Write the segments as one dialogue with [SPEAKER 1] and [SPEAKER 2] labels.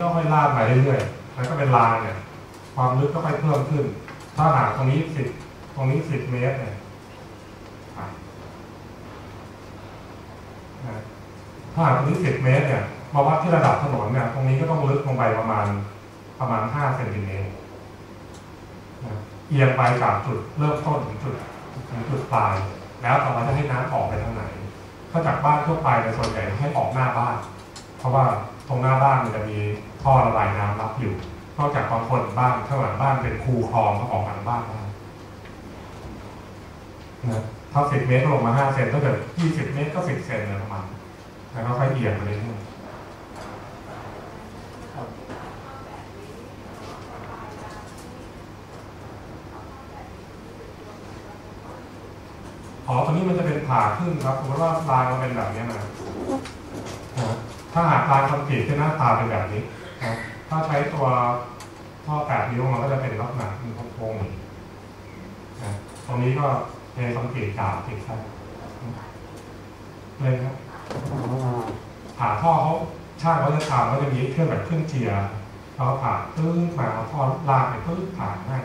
[SPEAKER 1] ก็ค่อยลาดไปเรื่อยๆแล้วก็เป็นลานเนี่ย ความลึกก็ค่อยเพิ่มขึ้น ถ้าหากตรงนี้สิบตรงนี้สิบเมตรเนี่ยนะถ้าหากตรงนี้สิบเมตรเนี่ยมาวัดที่ระดับถนนเนี่ยตรงนี้ก็ต้องลึกลงไปประมาณประมาณห้าเซนติเมตรนะเอียงไปจากจุดเริ่มต้นถึงจุดถึงจุดปลาย แล้วต่อมาจะให้น้ำออกไปทางไหน ถ้าจากบ้านทั่วไปในยส่วนใหญ่ให้ออกหน้าบ้าน เพราะว่า ตรงหน้าบ้านมันจะมีท่อระบายน้ำรับอยู่ นอกจากบางคนบ้านข้างหลังบ้านเป็นคูคลองก็ออกหลังบ้านได้นะถ้าสิบเมตรก็ลงมาห้าเซนถ้าเกิดยี่สิบเมตรก็สิบเซนเลยประมาณแล้วก็ค่อยเอียงไปเรื่อยๆอ๋อตอนนี้มันจะเป็นผ่าขึ้นครับสมมติว่าลายมันเป็นแบบนี้นะนะ ถ้าหากลายคอนกรีตจะหน้าตาเป็นแบบนี้นะถ้าใช้ตัวท่อแปดนิ้วมันก็จะเป็นลักษณะเป็นโค้งๆนะตรงนี้ก็เทคอนกรีตกาวติดใส่เลยครับผ่าท่อเขาช่างเขาจะทำเขาจะมีเครื่องแบบเครื่องเจียร์เขาผ่าตื้นมาเอาท่อลากไปตื้นผ่าง่าย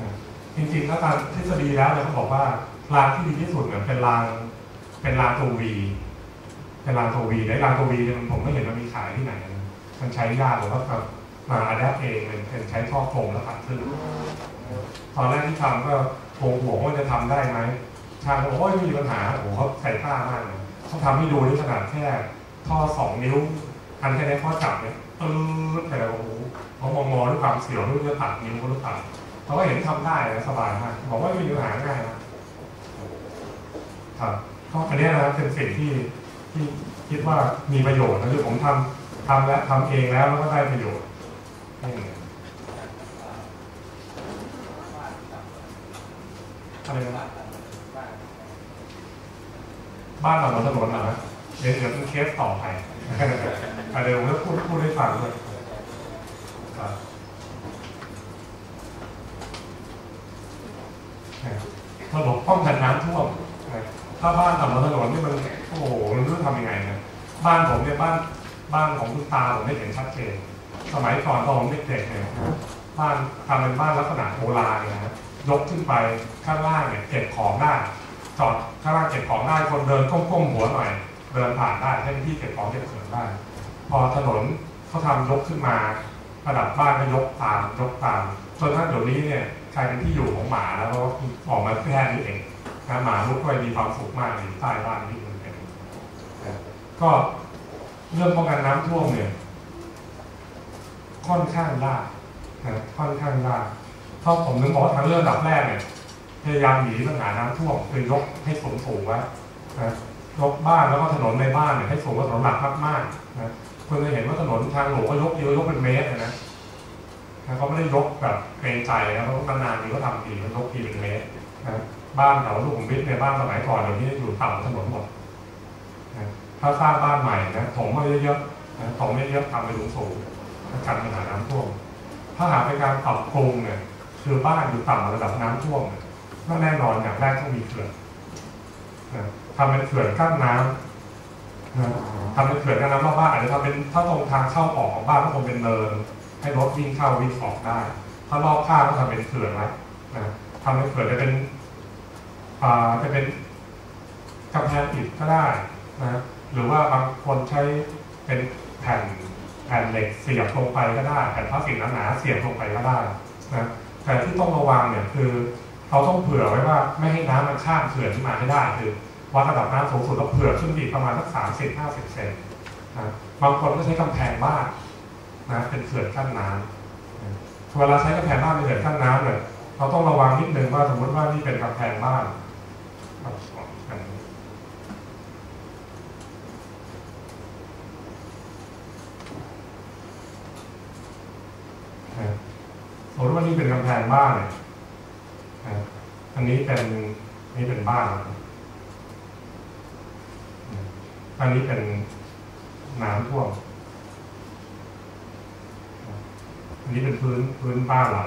[SPEAKER 1] นะจริงๆแล้วตามทฤษฎีแล้วเนี่ยเขาบอกว่ารางที่ดีที่สุดเนี่ยเป็นราง เป็นรางตัววีเป็นรางโทวีในรางโทวีเนี่ยผมไม่เห็นมันมีขายที่ไหน มันใช้ยากหรือว่าแบบมาอัดแอปเองเป็นใช้ท่อโครงแล้วขัดขึ้นตอนแรกที่ทำก็โงหัวว่าจะทำได้ไหมช่างบอกโอ้ยไม่มีปัญหาโอ้โหเขาใส่ท่ามากเลยเขาทำให้ดูนี่ขนาดแค่ท่อสองนิ้วอันแค่นี้ข้อจับเนี่ยเออแต่โอ้โหเขามองมองด้วยความเสียวด้วยจะตัดนิ้วเขาหรือเปล่าเขาก็เห็นทำได้สบายมากบอกว่าไม่มีปัญหาง่ายนะครับ ก็อันนี้นะครับเป็นสิ่งที่ที่คิดว่ามีประโยชน์นะคือผมทำทำและทำเองแล้วแล้วก็ได้ประโยชน์อะไรนะบ้านเราบนถนนเหรอนะเดี๋ยวเดี๋ยวเป็นเคสต่อไปอะเดี๋ยวผมจะพูดพูดให้ฟังด้วยระบบป้องกันน้ำท่วม ถ้าบ้านต่ำกว่าถนนนี่มันโอ้โหมันรู้ทำยังไงนะบ้านผมเนี่ยบ้านบ้านของคุณตาผมได้เห็นชัดเจน สมัยก่อนตอนผมเด็กๆเนี่ยบ้านทำเป็นบ้านลักษณะโบราณนะฮะยกขึ้นไปข้างล่างเนี่ยเก็บของได้จอดข้างล่างเก็บของได้คนเดินก้มๆหัวหน่อยเดินผ่านได้ให้ที่เก็บของเก็บเขินได้ พอถนนเขาทำยกขึ้นมาระดับบ้านก็ยกตามยกตามจนถ้าเดี๋ยวนี้เนี่ยกลายเป็นที่อยู่ของหมาแล้วก็ออกมาแค่นี้เอง นะหมาลูกก็มีความสุขมากอยู่ใต้บ้านที่มันเป็นนะก็เรื่องป้องกันน้ำท่วมเนี่ย ค่อนข้างยากนะค่อนข้างยากเพราะผมนึกบอกทางเรื่องดับแรกเนี่ยพยายามหนีปัญหาน้ำท่วมคือยกให้สูงสูงไว้นะยกบ้านแล้วก็ถนนในบ้านเนี่ยให้สูงกว่าถนนหลักมากๆนะคุณจะเห็นว่าถนนทางหลวงก็ยกเยอะยกเป็นเมตรนะนะเขาไม่ได้ยกแบบเกรงใจนะเขาะนานๆทีก็ทำทีเขายกทีเป็นเมตรนะ บ้านแถวลูกผมวิทย์ในบ้านสมัยก่อนเดี๋ยวนี้อยู่ต่ำถนนหมดนะถ้าสร้างบ้านใหม่นะถมมาเยอะๆนะถมเยอะทำไปสูงสูงกันปัญหาน้ำท่วม ถ้าหากเป็นการปรับปรุงเนี่ยคือบ้านอยู่ต่ำระดับน้ำท่วมก็แน่นอนอย่างแรกต้องมีเขื่อนนะทำเป็นเขื่อนกั้นน้ำนะทำเป็นเขื่อนกั้นน้ำรอบบ้านอาจจะทำเป็นถ้าตรงทางเข้าออกของบ้านก็คงเป็นเนิน ให้รถวิ่งเข้าวิ่งออกได้ ถ้ารอบข้างก็ทำเป็นเขื่อนไว้นะทำเป็นเขื่อนจะเป็น จะเป็นกำแพงอิฐก็ได้นะหรือว่าบางคนใช้เป็นแผ่นแผ่นเหล็กเสียบลงไปก็ได้แผ่นพลาสติกหนาๆเสียบลงไปก็ได้นะแต่ที่ต้องระวังเนี่ยคือเราต้องเผื่อไว้ว่าไม่ให้น้ำมันข้ามเขื่อนขึ้นมาให้ได้คือวัดระดับน้ำสูงสุดเราเผื่อขึ้นอีกประมาณสักสามสิบห้าสิบเซนนะบางคนก็ใช้กำแพงบ้านนะเป็นเขื่อนกั้นน้ำเวลาใช้กำแพงบ้านเป็นเขื่อนกั้นน้ำเนี่ยเราต้องระวังนิดนึงว่าสมมติว่านี่เป็นกำแพงบ้าน สมมติว่านี่เป็นกำแพงบ้านเนี่ยอันนี้เป็นนี่เป็นบ้าน อันนี้เป็นน้ำท่วม อันนี้เป็นพื้นพื้นบ้านเรา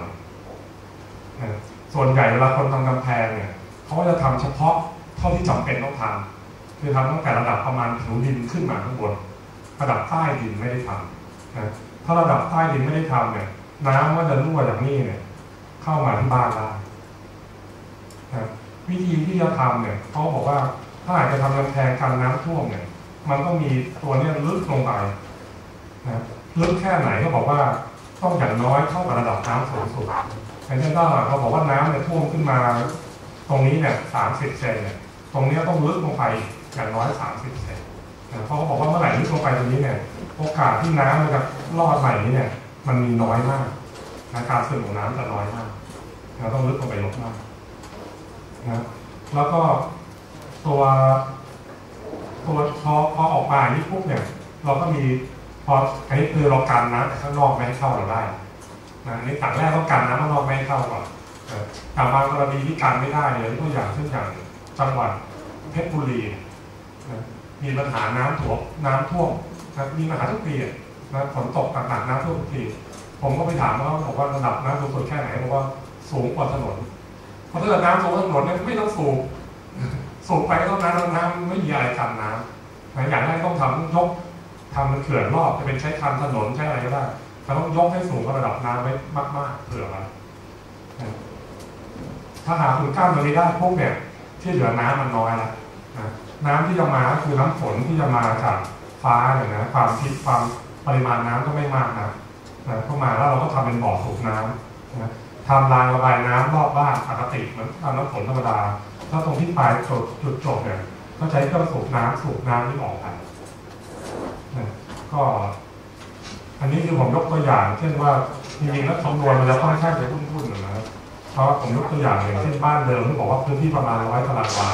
[SPEAKER 1] ส่วนใหญ่เวลาคนทำกำแพงเนี่ย เขาก็จะทำเฉพาะเท่าที่จำเป็นต้องทำคือทำตั้งแต่ระดับประมาณผิวดินขึ้นมาข้างบน ระดับใต้ดินไม่ได้ทำนะถ้าระดับใต้ดินไม่ได้ทำเนี่ย น้ำก็จะรั่วจากนี่เนี่ย เข้ามาที่บ้านได้นะวิธีที่จะทำเนี่ยเขาบอกว่าถ้าอยากจะทำกำแพงกันน้ำท่วมเนี่ย มันต้องมีตัวเนี้ยลึกลงไปนะลึกแค่ไหนเขาบอกว่าต้องอย่างน้อยเท่ากับระดับน้ำสูงสุดอย่างเช่นถ้าเขาบอกว่าน้ำเนี่ยท่วมขึ้นมา ตรงนี้เนี่ยสามสิบเซนเนี่ยตรงเนี้ยต้องลึกลงไปอย่างน้อยสามสิบเซนะเพราะเขาบอกว่าเมื่อไหร่ลึกลงไปตรงนี้เนี่ยโอกาสที่น้ำมันจะรอดใหม่นี้เนี่ยมันมีน้อยมากนะการซึมของน้ำจะน้อยมากนะต้องลึกลงไปลงมากนะแล้วก็ตัวตัวพอพอออกมาอย่างนี้ปุ๊บเนี่ย เราก็มีพออันนี้คือเรากันน้ำข้างนอกไม่ให้เข้าเราได้นะอันนี้ต่างแรกต้องกันน้ำข้างนอกไม่ให้เข้าก่อน แต่บางกรณีที่กันไม่ได้เลยตัวอย่างเช่นอย่างจังหวัดเพชรบุรีมีปัญหาน้ำท่วมน้ำท่วมมีปัญหาทุกปีนะฝนตกหนักๆน้ำท่วมทุกทีผมก็ไปถามเขาบอกว่าระดับน้ำสูงสุดแค่ไหนบอกว่าสูงกว่าถนนเพราะถ้าเกิดน้ำสูงถนนเนี่ยไม่ต้องสูบสูบไปก็ต้องน้ำน้ำไม่มีอะไรกันน้ำนะอย่างแรกต้องทำยกทำมันเขื่อนรอบจะเป็นใช้คันถนนใช้อะไรก็ได้แต่ต้องยกให้สูงกว่าระดับน้ำไว้มาก ๆเผื่อไว้ ถ้าหากคุณกั้นตรงนี้ได้พวกเนี่ยที่เหลือน้ำมันน้อยละนะน้ำที่จะมาก็คือน้ำฝนที่จะมาจากฟ้าเนี่ยนะความทิศความปริมาณน้ำก็ไม่มากนะนะเข้ามาแล้วเราก็ทำเป็นบ่อสูบน้ำนะทำรางระบายน้ำรอบบ้านปกติเหมือนทำน้ำฝนธรรมดาถ้าตรงที่ปลายจุดจุดจบเนี่ยก็ใช้เครื่องสูบน้ำสูบน้ำที่ออกไปนะก็อันนี้คือผมยกตัวอย่าง เช่นว่าจริงๆแล้วคำนวณมันจะค่อนข้างจะพุ่นๆนะ เพราะผมยกตัวอย่างอย่างเช่นบ้านเดิมที่บอกว่าพื้นที่ประมาณร้อยตารางวา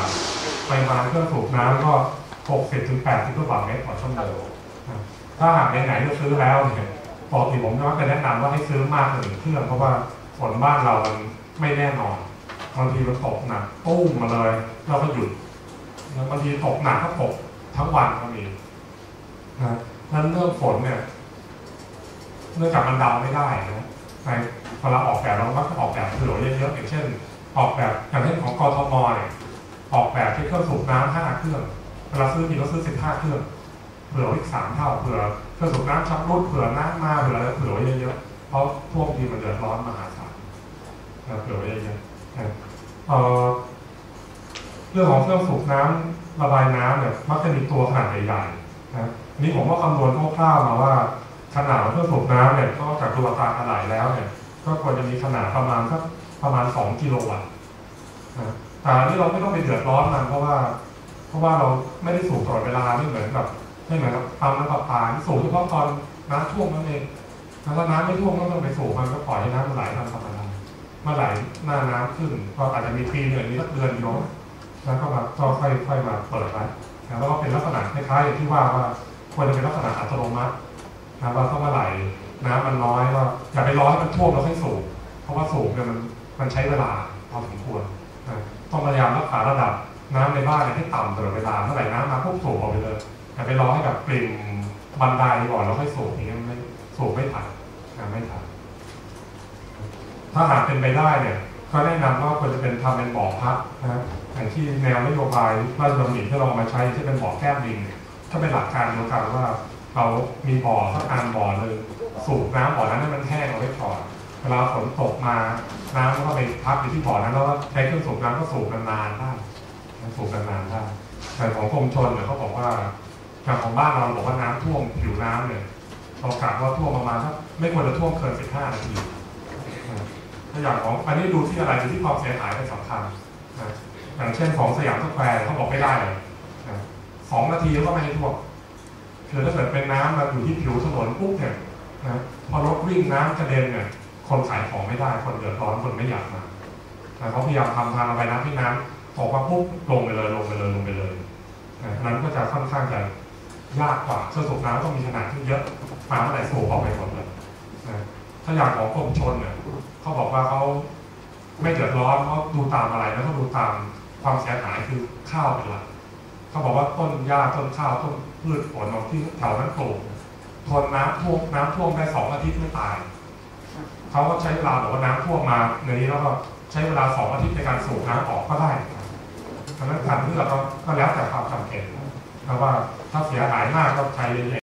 [SPEAKER 1] ปริมาณเครื่องสูบน้ำก็ 60ถึง80ลูกบาศก์เมตรต่อชั่วโมงนะถ้าหากไหนๆจะซื้อแล้วเนี่ยปกติผมก็จะแนะนำว่าให้ซื้อมากกว่าหนึ่งเครื่องเพราะว่าฝนบ้านเรามันไม่แน่นอนบางทีมันตกหนักตุ้มมาเลยเราก็หยุดแล้วบางทีตกหนักก็ตกทั้งวันก็มีนะนั้นเรื่องฝนเนี่ยเนื่องจากมันเดาไม่ได้นะ ในเวลาออกแบบเรามักจะออกแบบเผื่อเยอะๆอย่างเช่น ออกแบบอย่างเช่นของกทมเนี่ยออกแบบที่เครื่องสูบน้ำห้าเครื่องเวลาซื้อทีเราซื้อสิบห้าเครื่องเผื่ออีกสามเท่าเผื่อเครื่องสูบน้ำชำรุดเผื่อน้ำมาเผื่ออะไรเผื่อเยอะๆเพราะท่วมทีมันเดือดร้อนมหาศาลเผื่อเยอะๆเรื่องของเครื่องสูบน้ำระบายน้ำเนี่ยมักจะมีตัวขนาดใหญ่ๆนะนี่ผมก็คำนวณคร่าวๆมาว่า ขนาดเครื่อสูบน้ำเนี่ยก็จากตัวตาขนาดแล้วเนี่ย ก็ควรจะมีขนาดประมาณสักประมาณ2กิโลวัตต์นะแต่อันนี้เราไม่ต้องไปเดือดร้อนมันเพราะว่า เพราะว่าเราไม่ได้สูบตลอดเวลาไม่เหมือนกับไม่เหมือนกับปั๊มน้ำประปาที่สูบเฉพาะตอนน้ำท่วมนั่นเองแล้วถ้าน้ำไม่ท่วมก็ต้องไปสูบมันก็ปล่อยให้น้ำมันไหลตามธรรมดาเมื่อไหร่หน้าน้ำขึ้นก็อาจจะมีปีหนึ่งมีสักเดือนเดียวแล้วก็มาก็ค่อยค่มาเปิดไว้นะแล้วก็เป็นลักษณะคล้ายๆอย่างที่ว่าว่าควรจะเป็นลักษณะอัตโนมัติ นะว่าถ้าเมื่อไหร่น้ำมันน้อยก็อย่าไปรอให้มันท่วมแล้วค่อยสูบเพราะว่าสูบเนี่ยมันมันใช้เวลาพอสมควรนะต้องพยายามรักษาระดับน้ำในบ้านให้ต่ำตลอดเวลาเมื่อไหร่น้ำมาปุ๊บสูบออกไปเลยอย่าไปรอให้แบบปริ่มบันไดก่อนแล้วค่อยสูบอย่างเงี้ยไม่สูบไม่ทันนะไม่ทันถ้าหากเป็นไปได้เนี่ยก็แนะนำว่าควรจะเป็นทำเป็นบ่อพักนะอย่างที่แนวนโยบายราชดำริที่เรามาใช้ที่เป็นบ่อแก้มลิงเนี่ยก็เป็นหลักการเดียวกันว่า เรามีบ่อสักอันบ่อหนึ่งสูบน้ำบ่อนั้นให้มันแห้งเอาไว้ก่อนเวลาฝนตกมาน้ำก็ไปพักอยู่ที่บ่อนั้นแล้วก็ใช้เครื่องสูบน้ำก็สูบนานๆได้สูบนานๆได้แต่ของกรมชลเนี่ยเขาบอกว่าอย่างของบ้านเราบอกว่าน้ำท่วมผิวน้ำเนี่ยเรากะว่าท่วมประมาณสักไม่ควรจะท่วมเกิน 15 นาทีตัวอย่างของอันนี้ดูที่อะไรดูที่ความเสียหายเป็นสำคัญนะอย่างเช่นของสยามสแควร์เขาบอกไม่ได้เลยสองนาทีก็ไม่ให้ท่วม คือถ้าเกิดเป็นน้ำมาอยู่ที่ผิวถนนปุ๊บเนี่ยนะพอรถวิ่งน้ำกระเด็นเนี่ยคนขายของไม่ได้ คนเดือดร้อนคนไม่อยากมานะเขาพยายามทำทางระบายน้ำที่น้ำออกมาปุ๊บลงไปเลยลงไปเลยลงไปเลยนะนั้นก็จะค่อนข้างจะยากกว่าเครื่องสูบน้ำต้องมีขนาดที่เยอะมาเมื่อไหร่สูบออกไปหมดเลยนะถ้าอย่างของกรมชนเนี่ยเขาบอกว่าเขาไม่เดือดร้อนเขาดูตามอะไรแล้วเขาดูตามความเสียหายคือข้าวเป็นหลัก เขาบอกว่าต้นหญ้าต้นข้าวต้นพืชผลของที่แถวนั้นปลูกทนน้ำท่วมน้ำท่วมได้สองอาทิตย์ไม่ตายเขาก็ใช้เวลาบอกว่าน้ำท่วมมาในนี้แล้วก็ใช้เวลาสองอาทิตย์ในการสูบน้ำออกก็ได้ดังนั้นการเลือกก็ก็แล้วแต่ความจำเป็นเพราะว่าถ้าเสียหายมากก็ใช้เรื่อย